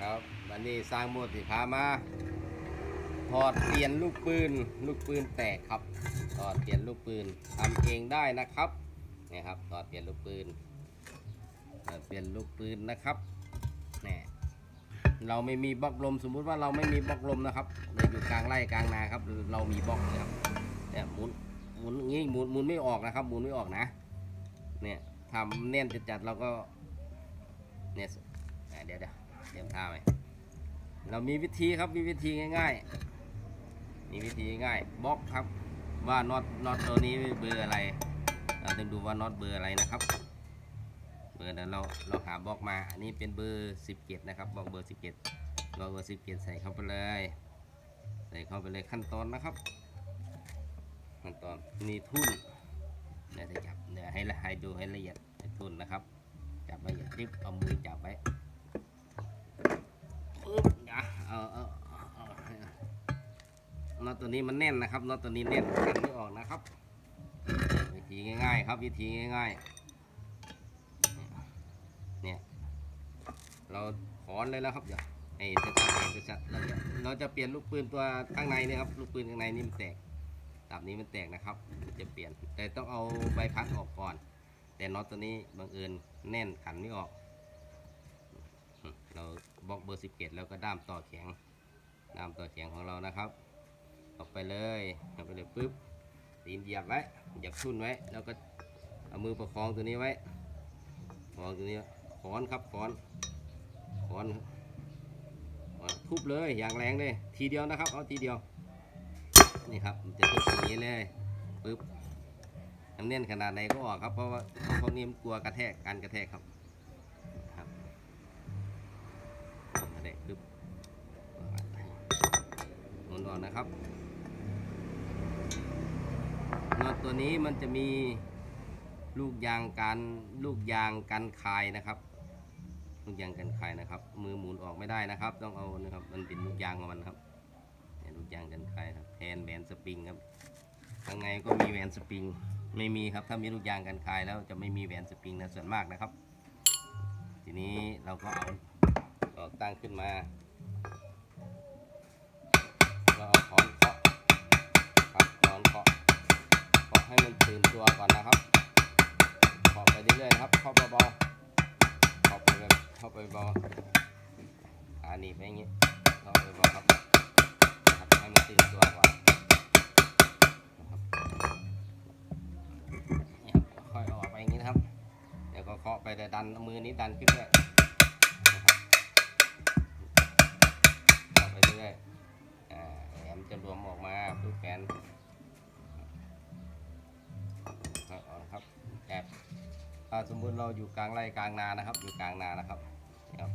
ครับวันนี้สร้างโมดสิพามาถอดเปลี่ยนลูกปืน ลูกปืนแตกครับถอดเปลี่ยนลูกปืนทำเองได้นะครับนี่ครับถอดเปลี่ยนลูกปืนถอดเปลี่ยนลูกปืนนะครับนี่เราไม่มีบล็อกลมสมมุติว่าเราไม่มีบล็อกลมนะครับเราอยู่กลางไร่กลางนาครับ เรามีบล็อกนะครับเนี่ยหมุนหมุนอย่างงี้หมุนหมุนไม่ออกนะครับหมุนไม่ออกนะ เนี่ยทำแน่นจัดๆเราก็เนี่ยเดี๋ยวเดี๋ยว รียมท่าไว้เรามีวิธีครับมีวิธีง่ายๆ มีวิธีง่ายบล็อกครับว่าน็อตน็อตตัวนี้เบอร์อะไร เราต้องดูว่าน็อตเบอร์อะไรนะครับ เบอร์นั้นเราเราหาบล็อกมา อันนี้เป็นเบอร์17นะครับบล็อกเบอร์17บล็อกเบอร์17ใส่เข้าไปเลย ใส่เข้าไปเลยขั้นตอนนะครับ ขั้นตอนนี่ทุ่นเดี๋ยวจะจับเดี๋ยวให้ให้ดูให้ละเอียดทุ่นนะครับ จับละเอียดริบเอามือจับไว้ เอาเอาเอาน็อตตัวนี้มันแน่นนะครับน็อตตัวนี้แน่นกันไม่ออกนะครับ วิธีง่ายๆ ครับวิธีง่ายๆ เนี่ย เราถอนเลยแล้วครับเดี๋ยวไอ้จะชัดจะชัดเราจะเราจะเปลี่ยนลูกปืนตัวข้างในเนี่ยครับลูกปืนข้างในนี่มันแตกตับนี้มันแตกนะครับ จะเปลี่ยนแต่ต้องเอาใบพัดออกก่อน แต่น็อตตัวนี้บังเอิญแน่นขันไม่ออกเรา บล็อกเบอร์ 17 แล้วก็ด้ามต่อแข็ง ด้ามต่อแข็งของเรานะครับออกไปเลยออกไปเลยปุ๊บตีนเหยียบไว้เหยียบทุ่นไว้ แล้วก็เอามือประคองตัวนี้ไว้ประคองตัวนี้ขอนครับขอนขอนขอนทุบเลยอย่างแรงเลย ทีเดียวนะครับ เอาทีเดียว นี่ครับจะทุบอย่างนี้เลยปึ๊บมันแน่นขนาดไหนก็ออกครับ เพราะว่าพวกนี้มันกลัวกระแทกการกระแทกครับ หมุนนะครับน็อตตัวนี้มันจะมีลูกยางการลูกยางกันคายนะครับ ลูกยางกันคายนะครับ มือหมุนออกไม่ได้นะครับ ต้องเอานะครับ มันเป็นลูกยางของมันครับเนี่ยลูกยางกันไกลครับแทนแหวนสปริงครับข้างในก็มีแหวนสปริงไม่มีครับถ้ามีลูกยางกันคายแล้วจะไม่มีแหวนสปริงนะส่วนมากนะครับ ทีนี้เราก็เอาเราตั้งขึ้นมา ครับขอนเคาะเคาะให้มันตื่นตัวก่อนนะครับเคาะไปเรื่อยๆนะครับเคาะเบาๆเคาะไปแบบเคาะไปเบาขาหนีบไปอย่างงี้เคาะไปเบาครับนะครับให้มันตื่นตัวก่อนนะครับค่อยอออกไปอย่างนี้นะครับ เดี๋ยวก็เคาะไปแต่ดันมือนี้ดันขึ้นด้วย สมมุติเราอยู่กลางไร่กลางนานะครับ อยู่กลางนานะครับนี่ครับ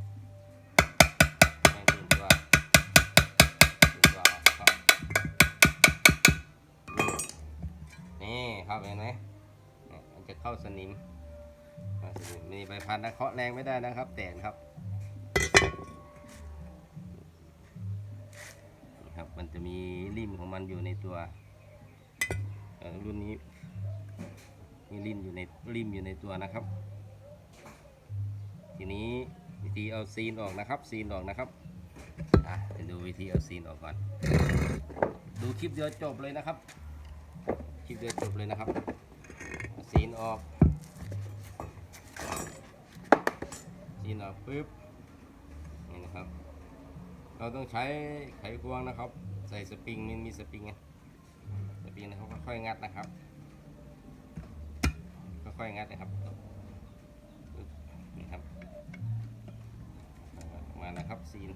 ให้ตื่นตัวดีกว่าครับนี่ครับเห็นไหมมันจะเข้าสนิมเข้าสนิมมีใบพัดนะเคาะแรงไม่ได้นะครับ แตนครับนะครับ มันจะมีริมของมันอยู่ในตัวรุ่นนี้ มีริมอยู่ในริมอยู่ในตัวนะครับ ทีนี้วิธีเอาซีนออกนะครับ ซีนออกนะครับอะเดี๋ยวดูวิธีเอาซีนออกก่อน ดูคลิปเดียวจบเลยนะครับ คลิปเดียวจบเลยนะครับซีนออกซีนออกปุ๊บนี่นะครับ เราต้องใช้ไขควงนะครับ ใส่สปริงมันมีสปริงไงสปริงนะครับค่อยๆงัดนะครับ ค่อยงัดนะครับนี่ครับออกมานะครับซีน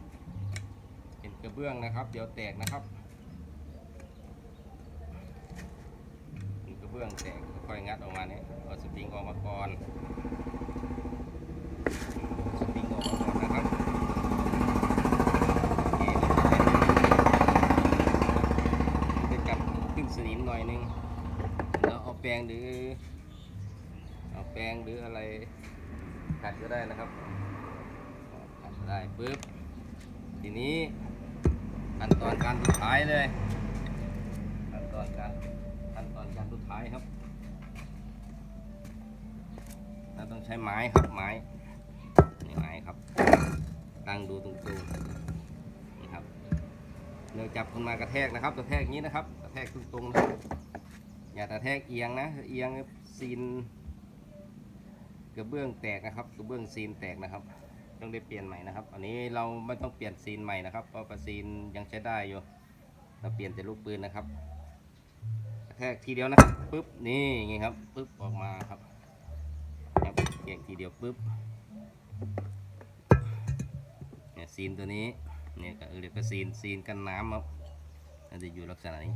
เป็นกระเบื้องนะครับ เดี๋ยวแตกนะครับเป็นกระเบื้องแตกค่อยงัดออกมาเนี่ยเอาสปริงออกมาก่อนสปริงออกมาก่อนนะครับโอเคเดี๋ยวจะจับขึ้นสนิมหน่อยนึงแล้วเอาแปรงหรือเอาแปรงหรืออะไรขัดก็ ได้นะครับขัดได้ปึ๊บ ทีนี้ขั้นตอนการสุดท้ายเลยขั้นตอนการขั้นตอนการสุดท้ายครับเราต้องใช้ไม้ครับไม้นี่ไม้ครับตั้งดูตดูนี่ครับเนื่องจับขึ้นมากระแทกนะครับกระแทกอย่างนี้นะครับกระแทกตรงๆนะอย่ากระแทกเอียงนะเอียงซีน กระเบื้องแตกนะครับกระเบื้องซีนแตกนะครับ ต้องได้เปลี่ยนใหม่นะครับ อันนี้เราไม่ต้องเปลี่ยนซีนใหม่นะครับเพราะซีนยังใช้ได้อยู่ เราเปลี่ยนแต่ลูกปืนนะครับแทกทีเดียวนะครับปุ๊บนี่ไงครับปุ๊บออกมาครับครับเกี่ยงทีเดียวปุ๊บเนี่ยซีนตัวนี้เนี่ยก็เรียกว่าซีนซีนกันน้ำครับมันจะอยู่ลักษณะนี้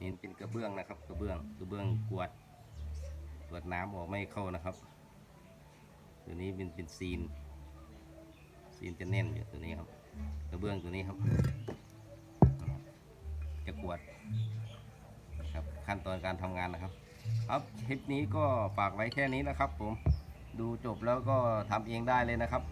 นี่เป็นกระเบื้องนะครับกระเบื้องกระเบื้องกวด วดน้ำออกไม่เข้านะครับ ตัวนี้เป็นเป็นซีน ซีนจะแน่นอยู่ตัวนี้ครับกระเบื้องตัวนี้ครับ จะกวดครับขั้นตอนการทำงานนะครับ ครับคลิปนี้ก็ฝากไว้แค่นี้นะครับ ผมดูจบแล้วก็ทำเองได้เลยนะครับ